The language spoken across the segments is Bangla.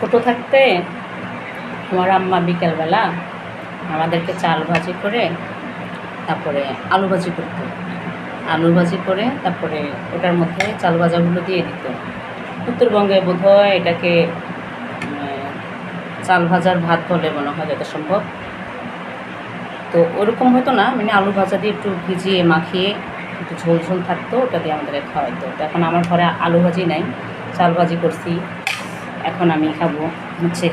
থাকতে থাকতে আমার আম্মা বিকেলবেলা আমাদেরকে চাল ভাজি করে তারপরে আলু ভাজি করতো। আলু ভাজি করে তারপরে ওটার মধ্যে চাল ভাজাগুলো দিয়ে দিত। উত্তরবঙ্গে বোধহয় এটাকে চাল ভাজার ভাত বলে মনে হয় যত সম্ভব। তো ওরকম হতো না মানে আলু ভাজা দিয়ে একটু ভিজিয়ে মাখিয়ে একটু ঝোল ঝোল থাকতো, ওটা দিয়ে আমাদের খাওয়াইতো। এখন আমার ঘরে আলু ভাজি নাই, চাল ভাজি করছি। এখন আমি খাব হচ্ছে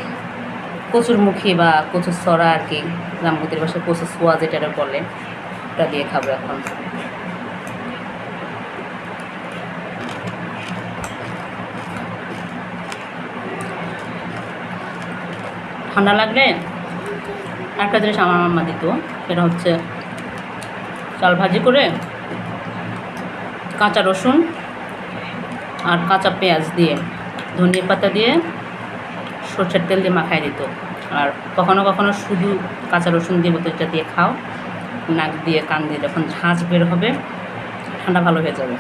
কচুর মুখী বা কচুর সরা আর কি গ্রামগতির বাসায় কচুর সোয়া যেটা বলে, ওটা দিয়ে খাব এখন। ঠান্ডা লাগলে একটা জিনিস আমার মাম্মা দিত, সেটা হচ্ছে চাল ভাজি করে কাঁচা রসুন আর কাঁচা পেঁয়াজ দিয়ে ধনিয়া পাতা দিয়ে সরষের তেল দিয়ে মাখাই দিত। আর কখনো কখনো শুধু কাঁচা রসুন দিয়ে বলতো এটা দিয়ে খাও, নাক দিয়ে, কান দিয়ে, যখন ঝাঁঝ বের হবে, ঠান্ডা ভালো হয়ে যাবে।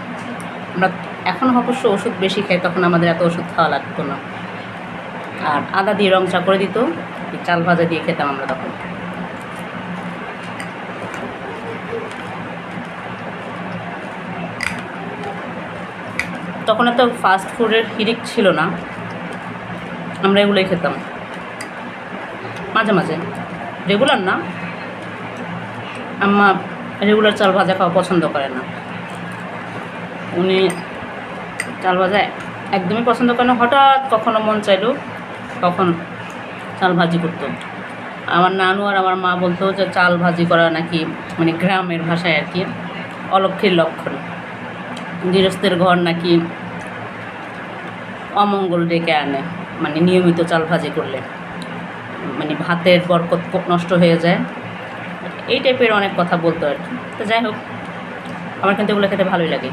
আমরা এখন অবশ্য ওষুধ বেশি খাই, তখন আমাদের এত ওষুধ খাওয়া লাগতো না। আর আদা দিয়ে রং চা করে দিত চাল ভাজা দিয়ে খেতাম আমরা তখন। তখন এত ফাস্ট ফুডের হিরিক ছিল না। আমরা এগুলোই খেতাম। মাঝে মাঝে। রেগুলার না। আম্মা রেগুলার চাল ভাজা খাওয়া পছন্দ করে না। উনি চাল ভাজা একদমই পছন্দ করে না। হঠাৎ কখনো মন চাইল কখন চাল ভাজি করতো। আমার নানু আর আমার মা বলতো যে, চাল ভাজি করা নাকি মানে গ্রামের ভাষায় আর কি, অলক্ষীর লক্ষণ। গৃহস্থের ঘর নাকি অমঙ্গল ডেকে আনে মানে নিয়মিত চাল ভাজি করলে। মানে ভাতের বরকত নষ্ট হয়ে যায়। এই টাইপের অনেক কথা বলতো আর কি। তো যাই হোক, আমার কিন্তু এগুলো খেতে ভালোই লাগে।